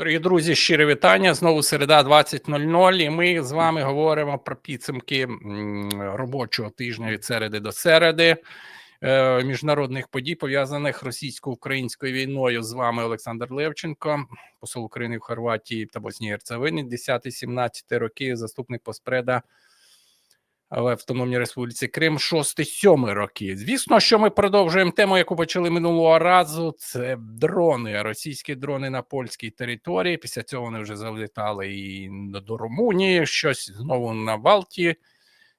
Дорогі друзі, щире вітання. Знову середа 20.00. І ми з вами говоримо про підсумки робочого тижня від середи до середи. е, Міжнародних подій пов'язаних російсько-українською війною. З вами Олександр Левченко, посол України в Хорватії та Боснії Герцевині, 10-17 роки, заступник постпреда в Автономній Республіці Крим 6-7 роки. Звісно, що ми продовжуємо тему, яку почали минулого разу. Це дрони, російські дрони на польській території. Після цього вони вже залітали і до Румунії. Щось знову на Балтії.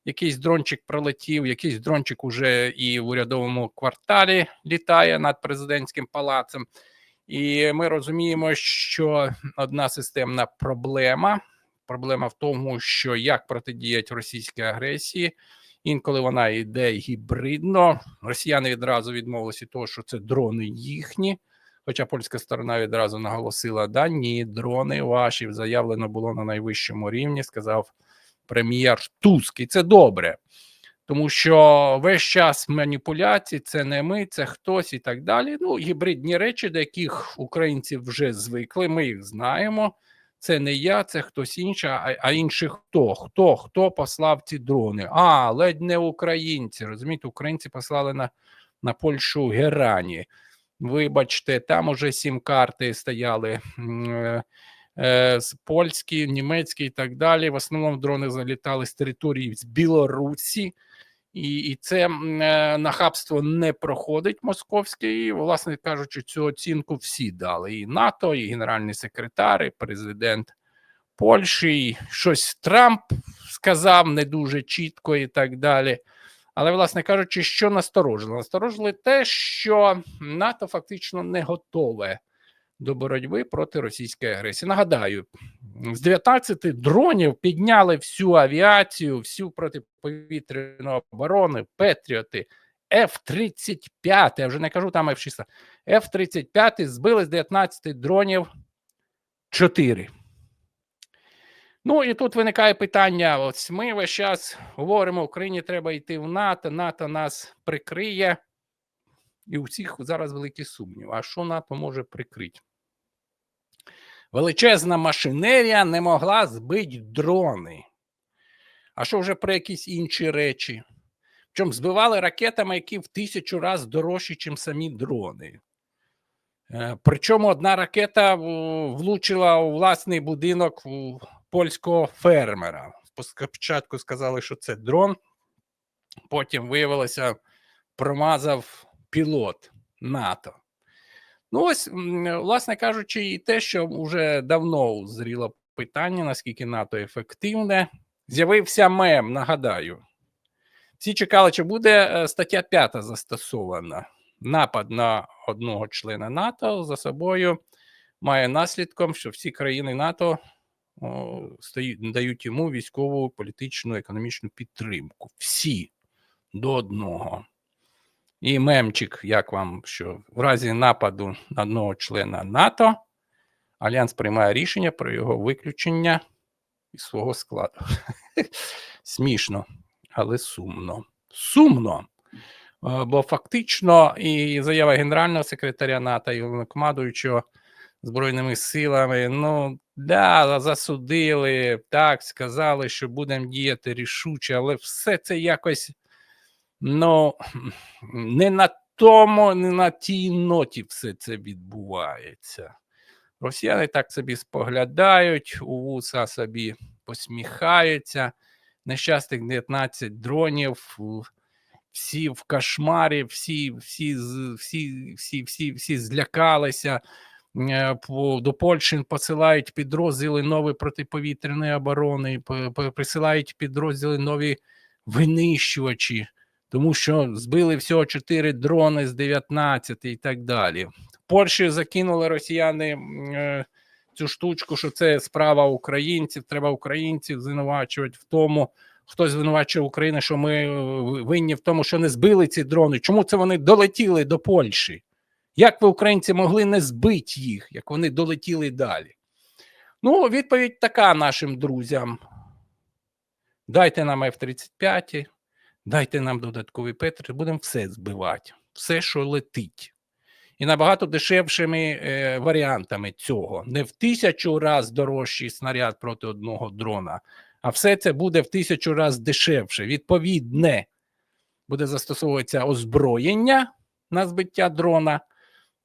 Якийсь дрончик пролетів, якийсь дрончик уже і в урядовому кварталі літає над президентським палацем. І ми розуміємо, що одна системна проблема Проблема в тому, що як протидіять російській агресії, інколи вона йде гібридно. Росіяни відразу відмовилися від того, що це дрони їхні. Хоча польська сторона відразу наголосила: да, ні, дрони ваші заявлено було на найвищому рівні, сказав прем'єр Туск. І це добре, тому що весь час маніпуляцій це не ми, це хтось і так далі. Ну, гібридні речі, до яких українці вже звикли, ми їх знаємо. Це не я, це хтось інший, а, а інший хто? Хто Хто послав ці дрони? А, ледь не українці. Розумієте, українці послали на на Польщу Герані. Вибачте, там уже сім карти стояли е, е, польські, німецькі і так далі. В основному дрони залітали з території з Білорусі. І і це е, нахабство не проходить московське, і, власне кажучи, цю оцінку всі дали: і НАТО, і генеральний секретар, і президент Польщі, і щось Трамп сказав не дуже чітко і так далі. Але, власне кажучи, що насторожило? Насторожило те, що НАТО фактично не готове до боротьби проти російської агресії. Нагадаю, з 19 дронів підняли всю авіацію, всю протиповітряну оборону, Петріоти, F-35, я вже не кажу там F-16, F-35 збили з 19 дронів 4. Ну і тут виникає питання: ось ми весь час говоримо, Україні треба йти в НАТО, НАТО нас прикриє. І у всіх зараз великі сумніви. А що НАТО може прикрити? Величезна машинерія не могла збити дрони. А що вже про якісь інші речі? Причому збивали ракетами, які в тисячу разів дорожчі, ніж самі дрони. Е, причому одна ракета влучила у власний будинок польського фермера. Спочатку сказали, що це дрон, потім виявилося, промазав пілот НАТО. Ну, ось, власне кажучи, і те, що вже давно зріло питання, наскільки НАТО ефективне, з'явився мем, нагадаю. Всі чекали, чи буде е, стаття 5 застосована. Напад на одного члена НАТО за собою має наслідком, що всі країни НАТО о, стають, дають йому військову, політичну, економічну підтримку. Всі до одного. І мемчик, як вам, що в разі нападу на одного члена НАТО Альянс приймає рішення про його виключення із свого складу. Смішно, але сумно. Сумно. Бо фактично і заява генерального секретаря НАТО і головнокомандуючого Збройними силами, ну, да, засудили, так, сказали, що будемо діяти рішуче, але все це якось Ну не на тому, не на тій ноті все це відбувається. Росіяни так собі споглядають, у вуса собі посміхаються. Нещастих 19 дронів, всі в кошмарі, всі всі, всі, всі, всі, всі злякалися. Е, до Польщі посилають підрозділи нової протиповітряної оборони, присилають підрозділи нові винищувачі тому що збили всього 4 дрони з 19 і так далі. В Польщі закинули росіяни е, цю штучку, що це справа українців. Треба українців звинувачувати в тому. Хтось звинувачує Україну, що ми е, винні в тому, що не збили ці дрони. Чому це вони долетіли до Польщі? Як ви, українці, могли не збити їх, як вони долетіли далі? Ну, відповідь така нашим друзям. Дайте нам F-35, Дайте нам додатковий Петр, будемо все збивати, все, що летить. і набагато дешевшими е, варіантами цього. Не в тисячу раз дорожчий снаряд проти одного дрона, а все це буде в тисячу раз дешевше. Відповідне буде застосовуватися озброєння на збиття дрона.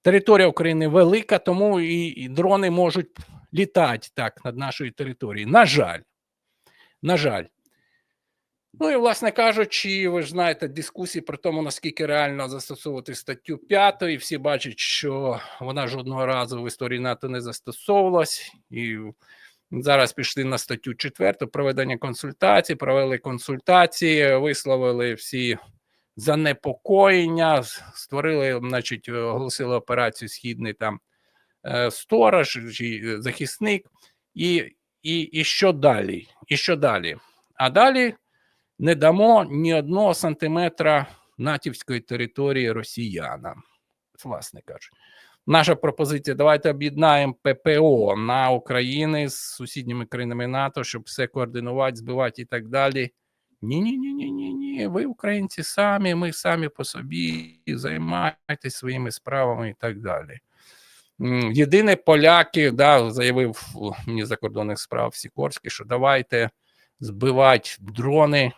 Територія України велика, тому і, і дрони можуть літати так над нашою територією. На жаль, на жаль. Ну і, власне кажучи, ви ж знаєте, дискусії про тому, наскільки реально застосовувати статтю 5, і всі бачать, що вона жодного разу в історії НАТО не застосовувалась. І зараз пішли на статтю 4 проведення консультацій, провели консультації, висловили всі занепокоєння, створили, значить, оголосили операцію Східний там е, сторож чи е, захисник, і, і, і що далі? І що далі? А далі не дамо ні одного сантиметра натівської території росіянам, власне кажучи. Наша пропозиція: давайте об'єднаємо ППО на України з сусідніми країнами НАТО, щоб все координувати, збивати і так далі. Ні, ні, ні, ні, ні, ні. Ви, українці, самі, ми самі по собі займайтесь своїми справами і так далі. Єдине, поляки, да, заявив мені закордонних справ Сікорський, що давайте збивати дрони,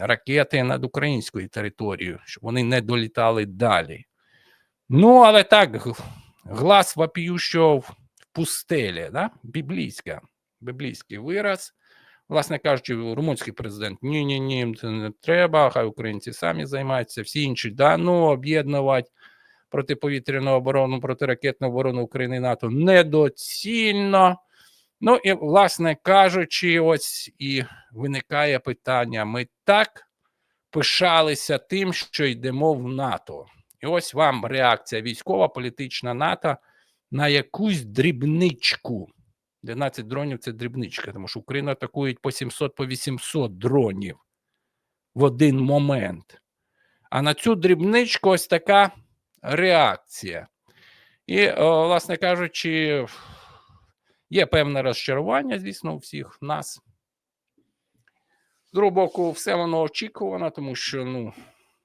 ракети над українською територією, щоб вони не долітали далі. Ну, але так, глас вопіющого в пустелі, да? біблійська, біблійський вираз. Власне кажучи, румунський президент ні, ні, це не треба, хай українці самі займаються, всі інші, да, ну, об'єднувати протиповітряну оборону, протиракетну оборону України НАТО недоцільно. Ну і, власне кажучи, ось і виникає питання: ми так пишалися тим, що йдемо в НАТО. І ось вам реакція військова, політична НАТО на якусь дрібничку. 12 дронів це дрібничка, тому що Україна атакують по 700 по 800 дронів в один момент. А на цю дрібничку ось така реакція. І, о, власне кажучи, є певне розчарування, звісно, у всіх нас. З другого боку, все воно очікувано, тому що, ну,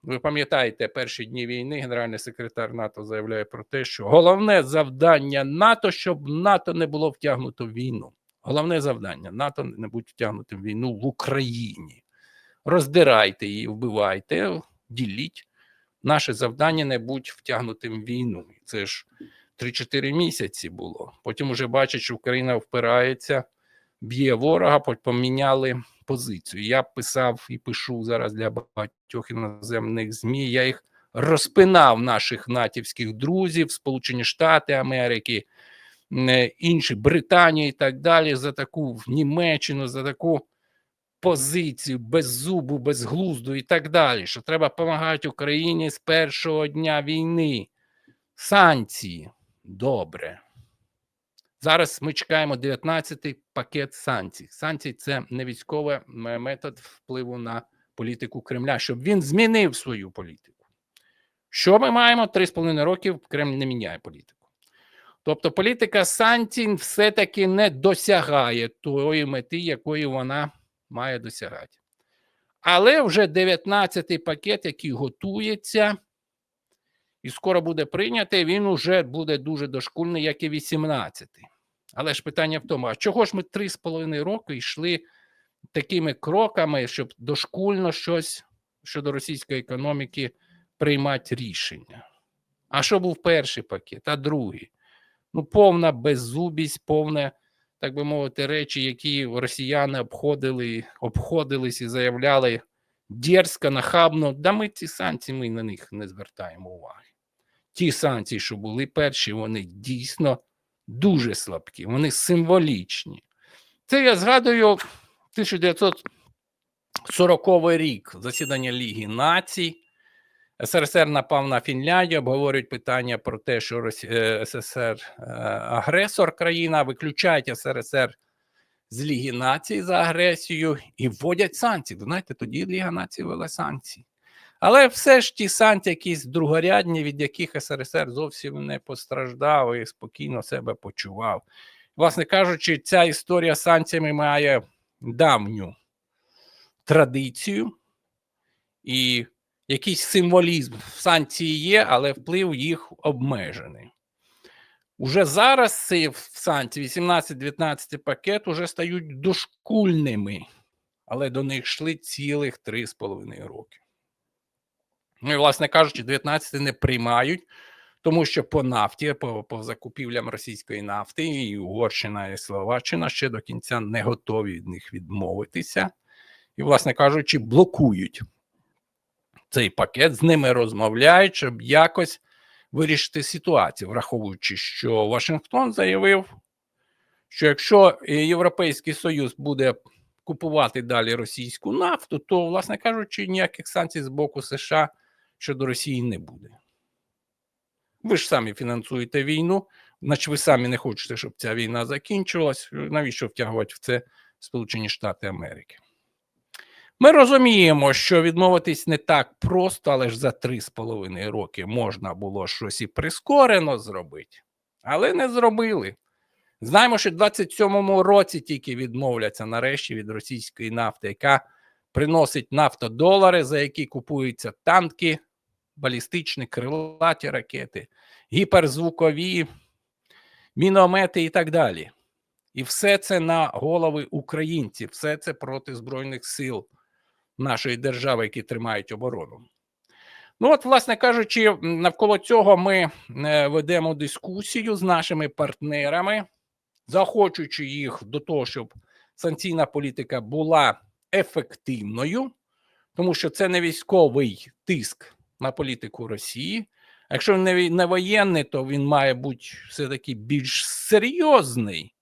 ви пам'ятаєте, перші дні війни генеральний секретар НАТО заявляє про те, що головне завдання НАТО, щоб НАТО не було втягнуто в війну. Головне завдання НАТО не бути втягнутим в війну в Україні. Роздирайте її, вбивайте, діліть. Наше завдання не бути втягнутим в війну. Це ж 3-4 місяці було. Потім уже бачать, що Україна впирається, б'є ворога, поміняли позицію. Я писав і пишу зараз для багатьох іноземних ЗМІ. Я їх розпинав наших натівських друзів, Сполучені Штати Америки, е, інші Британію і так далі, за таку Німеччину, за таку позицію без зубу, без глузду і так далі. Що треба допомагати Україні з першого дня війни. Санкції добре. Зараз ми чекаємо 19-й пакет санкцій. Санкції це не військовий метод впливу на політику Кремля, щоб він змінив свою політику. Що ми маємо 3,5 років? Кремль не міняє політику. Тобто політика санкцій все-таки не досягає тої мети, якої вона має досягати. Але вже 19-й пакет, який готується, і скоро буде прийнятий, він уже буде дуже дошкульний, як і 18-й. Але ж питання в тому: а чого ж ми 3,5 роки йшли такими кроками, щоб дошкульно щось щодо російської економіки приймати рішення? А що був перший пакет, а другий? Ну, повна беззубість, повне, так би мовити, речі, які росіяни обходили, обходились і заявляли дерзко, нахабно. Да ми ці санкції ми на них не звертаємо уваги. Ті санкції, що були перші, вони дійсно дуже слабкі, вони символічні. Це я згадую 1940 рік засідання Ліги націй. СРСР напав на Фінляндію, обговорюють питання про те, що Росі... е, СССР е, агресор країна, виключають СРСР з Ліги націй за агресію і вводять санкції. Знаєте, тоді Ліга націй вела санкції. Але все ж ті санкції, якісь другорядні, від яких СРСР зовсім не постраждав і спокійно себе почував. Власне кажучи, ця історія з санкціями має давню традицію, і якийсь символізм в санкції є, але вплив їх обмежений. Уже зараз ці санкції 18-19 пакет уже стають дошкульними, але до них йшли цілих 3,5 роки. Ну і, власне кажучи, 19 не приймають, тому що по нафті, по, по закупівлям російської нафти, і Угорщина і Словаччина ще до кінця не готові від них відмовитися. І, власне кажучи, блокують цей пакет, з ними розмовляють, щоб якось вирішити ситуацію, враховуючи, що Вашингтон заявив, що якщо Європейський Союз буде купувати далі російську нафту, то, власне кажучи, ніяких санкцій з боку США щодо Росії не буде. Ви ж самі фінансуєте війну, значить ви самі не хочете, щоб ця війна закінчилась. Навіщо втягувати в це Сполучені Штати Америки? Ми розуміємо, що відмовитись не так просто, але ж за 3,5 роки можна було щось і прискорено зробити, але не зробили. Знаємо, що в 27-му році тільки відмовляться нарешті від російської нафти, яка приносить нафтодолари, за які купуються танки, балістичні крилаті ракети, гіперзвукові міномети і так далі. І все це на голови українців, все це проти Збройних сил нашої держави, які тримають оборону. Ну, от, власне кажучи, навколо цього ми е, ведемо дискусію з нашими партнерами, захочуючи їх до того, щоб санкційна політика була ефективною, тому що це не військовий тиск на політику Росії. Якщо не, не воєнний, то він має бути все-таки більш серйозний,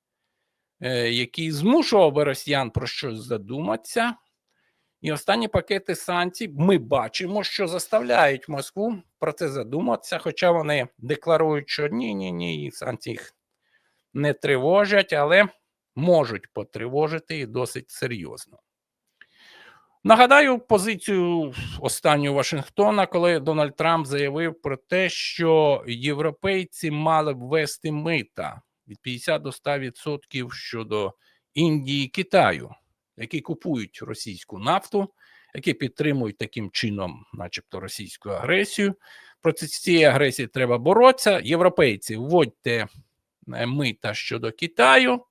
е, який змушував би росіян про щось задуматися. І останні пакети санкцій ми бачимо, що заставляють Москву про це задуматися, хоча вони декларують, що ні, ні, ні, санкції їх не тривожать, але можуть потривожити і досить серйозно. Нагадаю позицію останнього Вашингтона, коли Дональд Трамп заявив про те, що європейці мали б ввести мита від 50 до 100% щодо Індії і Китаю, які купують російську нафту, які підтримують таким чином, начебто, російську агресію. Проти цієї агресії треба боротися. Європейці вводьте е, мита щодо Китаю.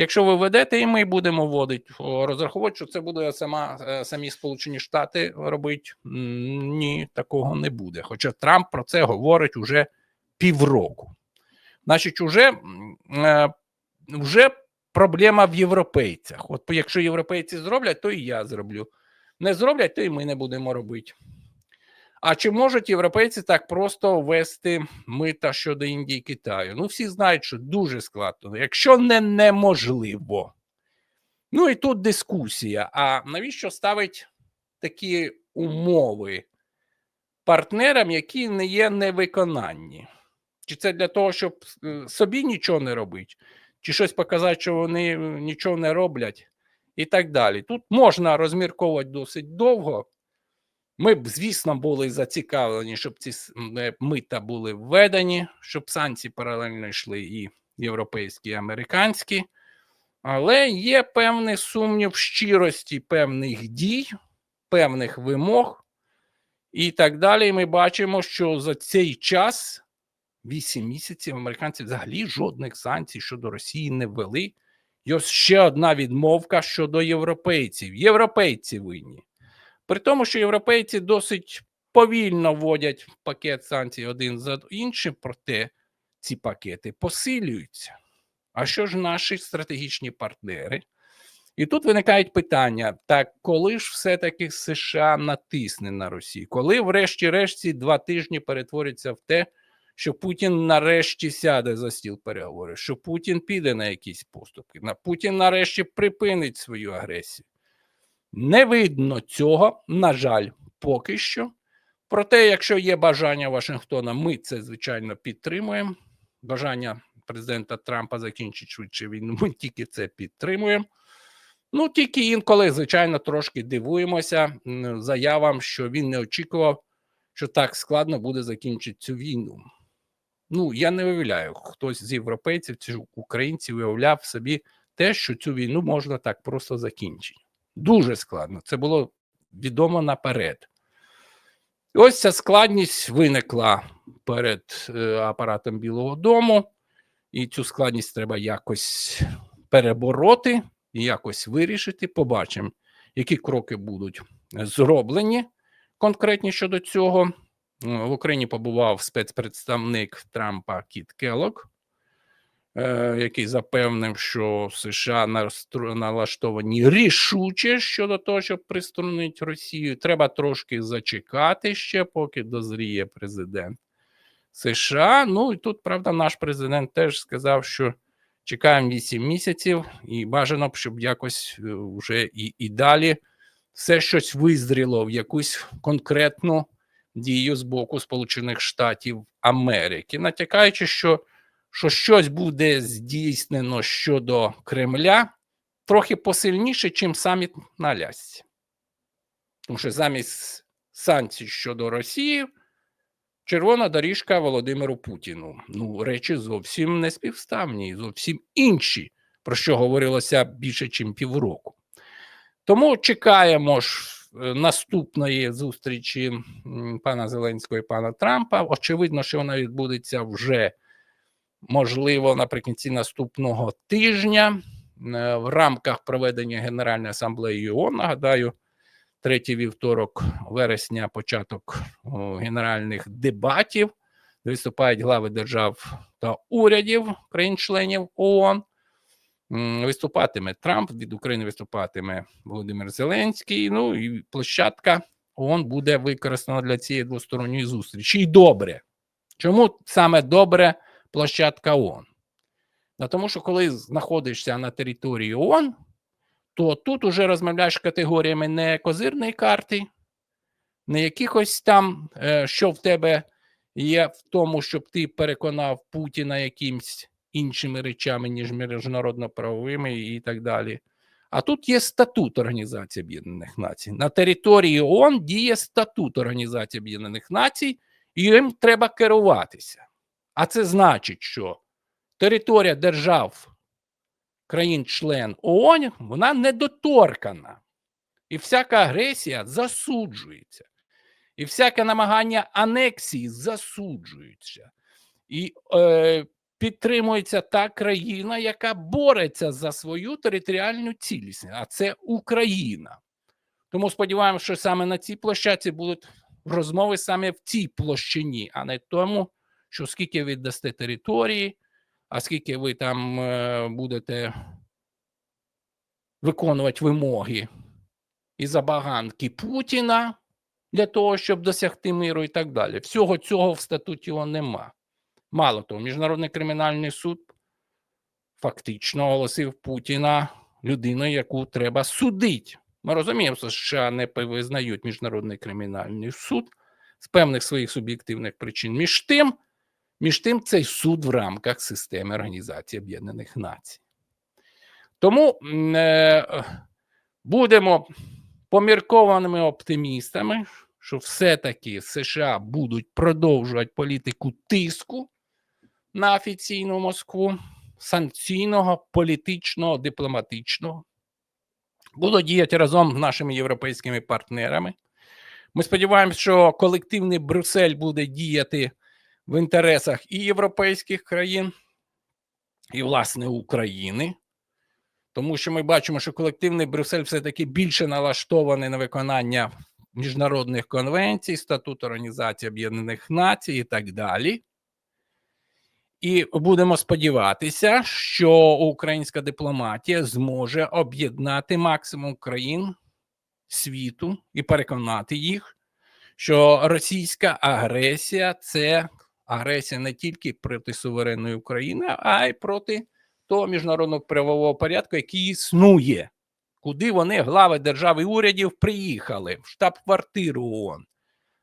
Якщо ви ведете, і ми будемо вводити, розраховувати, що це буде сама е, самі Сполучені Штати робити. Ні, такого не буде. Хоча Трамп про це говорить уже півроку. Значить, уже, е, вже проблема в європейцях. От якщо європейці зроблять, то і я зроблю. Не зроблять, то і ми не будемо робити. А чи можуть європейці так просто ввести мита щодо Індії і Китаю? Ну, всі знають, що дуже складно, якщо не неможливо. Ну і тут дискусія. А навіщо ставить такі умови партнерам, які не є невиконанні? Чи це для того, щоб е, собі нічого не робити, чи щось показати, що вони е, нічого не роблять, і так далі. Тут можна розмірковувати досить довго. Ми б, звісно, були зацікавлені, щоб ці е, мита були введені, щоб санкції паралельно йшли і європейські, і американські, але є певний сумнів щирості певних дій, певних вимог і так далі. І ми бачимо, що за цей час, 8 місяців, американці взагалі жодних санкцій щодо Росії не ввели. І ось ще одна відмовка щодо європейців. Європейці винні. При тому, що європейці досить повільно вводять пакет санкцій один за іншим, проте ці пакети посилюються. А що ж наші стратегічні партнери? І тут виникають питання: так коли ж все-таки США натисне на Росію? Коли, врешті-решт, два тижні перетворяться в те, що Путін нарешті сяде за стіл переговорів, що Путін піде на якісь поступки, на Путін нарешті припинить свою агресію. Не видно цього, на жаль, поки що. Проте, якщо є бажання Вашингтона, ми це звичайно підтримуємо. Бажання президента Трампа закінчити швидше війну, ми тільки це підтримуємо. Ну, тільки інколи, звичайно, трошки дивуємося заявам, що він не очікував, що так складно буде закінчити цю війну. Ну, я не виявляю, хтось з європейців чи українців виявляв собі те, що цю війну можна так просто закінчити. Дуже складно. Це було відомо наперед. Ось ця складність виникла перед е, апаратом Білого Дому, і цю складність треба якось перебороти і якось вирішити. Побачимо, які кроки будуть зроблені конкретні щодо цього. Е, В Україні побував спецпредставник Трампа Кіт Келлог, е, який запевнив, що США налаштовані рішуче щодо того, щоб приструнити Росію. Треба трошки зачекати ще, поки дозріє президент США. Ну і тут, правда, наш президент теж сказав, що чекаємо 8 місяців, і бажано б, щоб якось е, вже і, і далі все щось визріло в якусь конкретну дію з боку Сполучених Штатів Америки, натякаючи, що, що щось буде здійснено щодо Кремля трохи посильніше, чим саміт на Алясці. Тому що замість санкцій щодо Росії червона доріжка Володимиру Путіну. Ну, речі зовсім не співставні, зовсім інші, про що говорилося більше, ніж півроку. Тому чекаємо ж е, наступної зустрічі пана Зеленського і пана Трампа. Очевидно, що вона відбудеться вже можливо наприкінці наступного тижня е, в рамках проведення Генеральної асамблеї ООН. Нагадаю, третій вівторок вересня, початок генеральних дебатів, де виступають глави держав та урядів країн-членів ООН. Виступатиме Трамп, від України виступатиме Володимир Зеленський. Ну і площадка ООН буде використана для цієї двосторонньої зустрічі. І добре. Чому саме добре площадка ООН? Тому що коли знаходишся на території ООН, то тут уже розмовляєш категоріями не козирної карти, не якихось там, е, що в тебе є в тому, щоб ти переконав Путіна якимсь іншими речами, ніж міжнародно-правовими і так далі. А тут є статут Організації Об'єднаних Націй. На території ООН діє статут Організації Об'єднаних Націй, і їм треба керуватися. А це значить, що територія держав країн-член ООН, вона недоторкана. І всяка агресія засуджується. І всяке намагання анексії засуджується. І е, підтримується та країна, яка бореться за свою територіальну цілісність, а це Україна. Тому сподіваємося, що саме на цій площадці будуть розмови саме в цій площині, а не тому, що скільки ви дасте території, а скільки ви там е, будете виконувати вимоги і забаганки Путіна для того, щоб досягти миру і так далі. Всього цього в статуті нема. Мало того, Міжнародний кримінальний суд фактично оголосив Путіна людиною, яку треба судити. Ми розуміємо, що США не визнають Міжнародний кримінальний суд з певних своїх суб'єктивних причин. Між тим, між тим, цей суд в рамках системи Організації Об'єднаних Націй. Тому е, будемо поміркованими оптимістами, що все-таки США будуть продовжувати політику тиску на офіційну Москву, санкційного, політичного, дипломатичного. Будуть діяти разом з нашими європейськими партнерами. Ми сподіваємося, що колективний Брюссель буде діяти в інтересах і європейських країн, і, власне, України. Тому що ми бачимо, що колективний Брюссель все-таки більше налаштований на виконання міжнародних конвенцій, статут Організації Об'єднаних Націй і так далі. І будемо сподіватися, що українська дипломатія зможе об'єднати максимум країн світу і переконати їх, що російська агресія це агресія не тільки проти суверенної України, а й проти того міжнародного правового порядку, який існує, куди вони, глави держав і урядів, приїхали в штаб-квартиру ООН.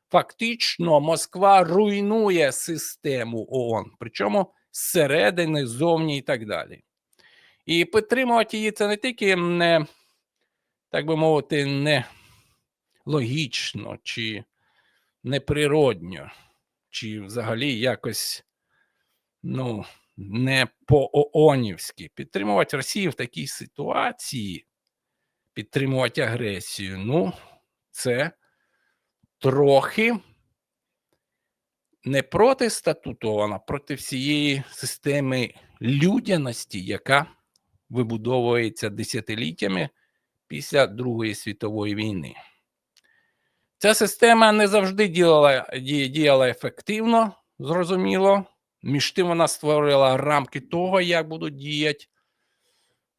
Фактично, Москва руйнує систему ООН, причому зсередини, ззовні і так далі. І підтримувати її це не тільки не, так би мовити, не логічно чи неприродньо, чи взагалі якось ну, не по-оонівськи. Підтримувати Росію в такій ситуації, підтримувати агресію, ну, це трохи не проти статуту, а проти всієї системи людяності, яка вибудовується десятиліттями після Другої світової війни. Ця система не завжди діяла, діяла ефективно, зрозуміло. Між тим вона створила рамки того, як будуть діяти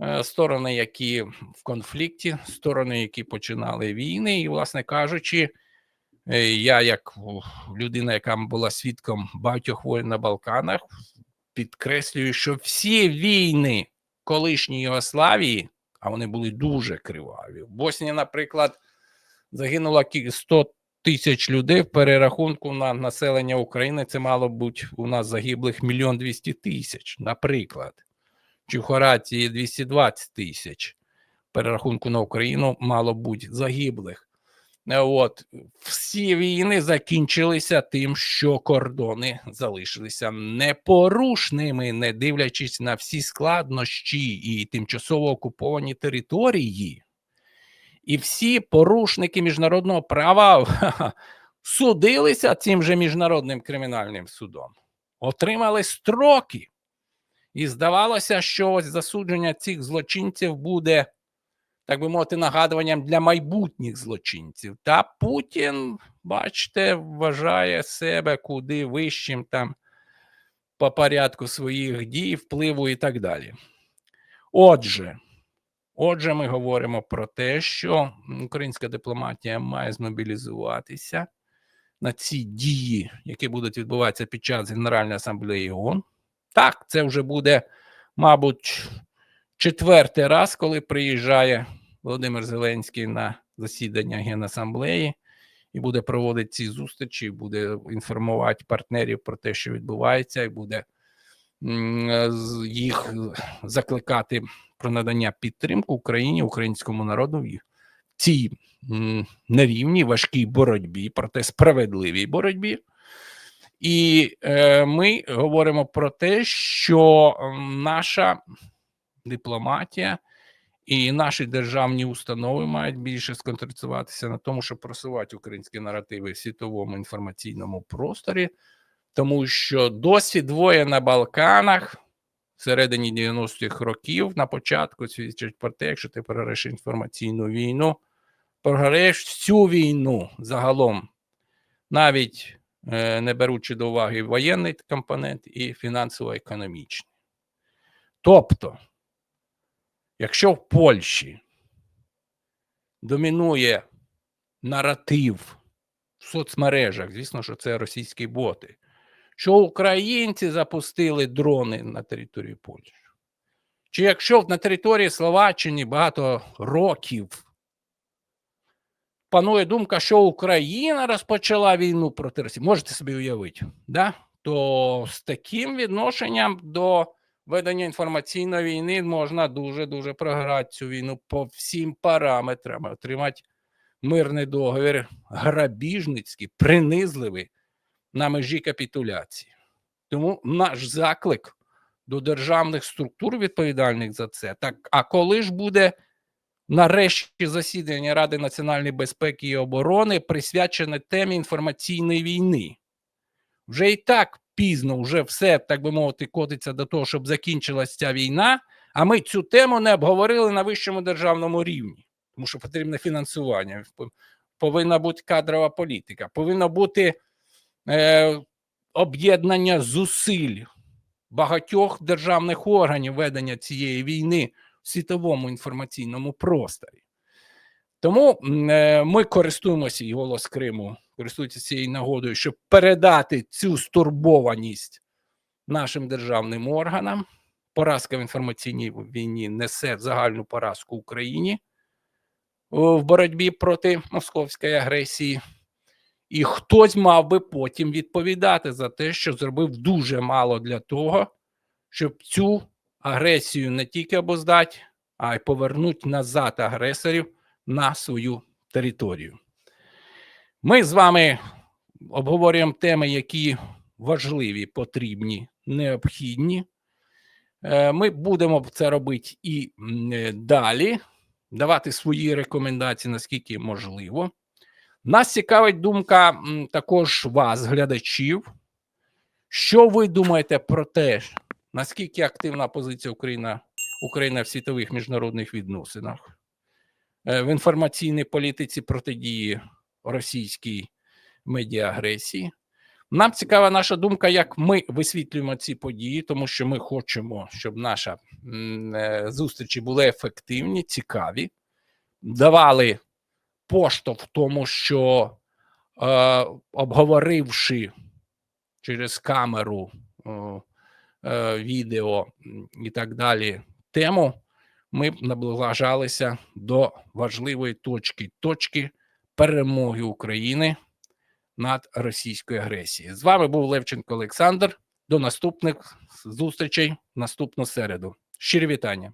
е, сторони, які в конфлікті, сторони, які починали війни, і, власне кажучи, е, я, як людина, яка була свідком багатьох воєн на Балканах, підкреслюю, що всі війни колишньої Югославії, а вони були дуже криваві. В Боснії, наприклад, загинуло 100 тисяч людей в перерахунку на населення України. Це мало бути у нас загиблих мільйон двісті тисяч, наприклад. Чи в Хорватії 220 тисяч. В перерахунку на Україну мало бути загиблих. Е, От всі війни закінчилися тим, що кордони залишилися непорушними, не дивлячись на всі складнощі і тимчасово окуповані території. І всі порушники міжнародного права судилися цим же міжнародним кримінальним судом, отримали строки. І здавалося, що ось засудження цих злочинців буде, так би мовити, нагадуванням для майбутніх злочинців. Та Путін, бачите, вважає себе куди вищим там по порядку своїх дій, впливу і так далі. Отже, отже, ми говоримо про те, що українська дипломатія має змобілізуватися на ці дії, які будуть відбуватися під час Генеральної асамблеї ООН. Так, це вже буде, мабуть, четвертий раз, коли приїжджає Володимир Зеленський на засідання Генасамблеї і буде проводити ці зустрічі, буде інформувати партнерів про те, що відбувається, і буде їх закликати про надання підтримки Україні, українському народу в цій нерівній важкій боротьбі, проте справедливій боротьбі. І е, ми говоримо про те, що наша дипломатія і наші державні установи мають більше сконцентруватися на тому, щоб просувати українські наративи в світовому інформаційному просторі, тому що досвід воєн на Балканах в середині 90-х років на початку свідчить про те, якщо ти програєш інформаційну війну, програєш всю війну загалом, навіть е, не беручи до уваги воєнний компонент і фінансово-економічний. Тобто, якщо в Польщі домінує наратив в соцмережах, звісно, що це російські боти, що українці запустили дрони на території Польщі, чи якщо на території Словаччини багато років панує думка, що Україна розпочала війну проти Росії, можете собі уявити, да? то з таким відношенням до ведення інформаційної війни можна дуже-дуже програти цю війну по всім параметрам, отримати мирний договір, грабіжницький, принизливий на межі капітуляції. Тому наш заклик до державних структур відповідальних за це. Так, а коли ж буде нарешті засідання Ради національної безпеки і оборони присвячене темі інформаційної війни? Вже і так пізно, вже все, так би мовити, котиться до того, щоб закінчилася ця війна. А ми цю тему не обговорили на вищому державному рівні, тому що потрібне фінансування, повинна бути кадрова політика, повинно бути е, об'єднання зусиль багатьох державних органів ведення цієї війни в світовому інформаційному просторі. Тому е, ми користуємося і голос Криму, користуються цією нагодою, щоб передати цю стурбованість нашим державним органам. Поразка в інформаційній війні несе загальну поразку Україні в боротьбі проти московської агресії. І хтось мав би потім відповідати за те, що зробив дуже мало для того, щоб цю агресію не тільки обоздати, а й повернути назад агресорів на свою територію. Ми з вами обговорюємо теми, які важливі, потрібні, необхідні. Ми будемо це робити і далі, давати свої рекомендації, наскільки можливо. Нас цікавить думка також вас, глядачів, Що ви думаєте про те, наскільки активна позиція Україна, України в світових міжнародних відносинах, е, в інформаційній політиці протидії російській медіаагресії? Нам цікава наша думка, як ми висвітлюємо ці події, тому що ми хочемо, щоб наша м, е, зустрічі були ефективні, цікаві, давали поштовх тому, що е, обговоривши через камеру, е, відео і так далі тему, ми наближалися до важливої точки, точки перемоги України над російською агресією. З вами був Левченко Олександр. До наступних зустрічей наступну середу. Щирі вітання.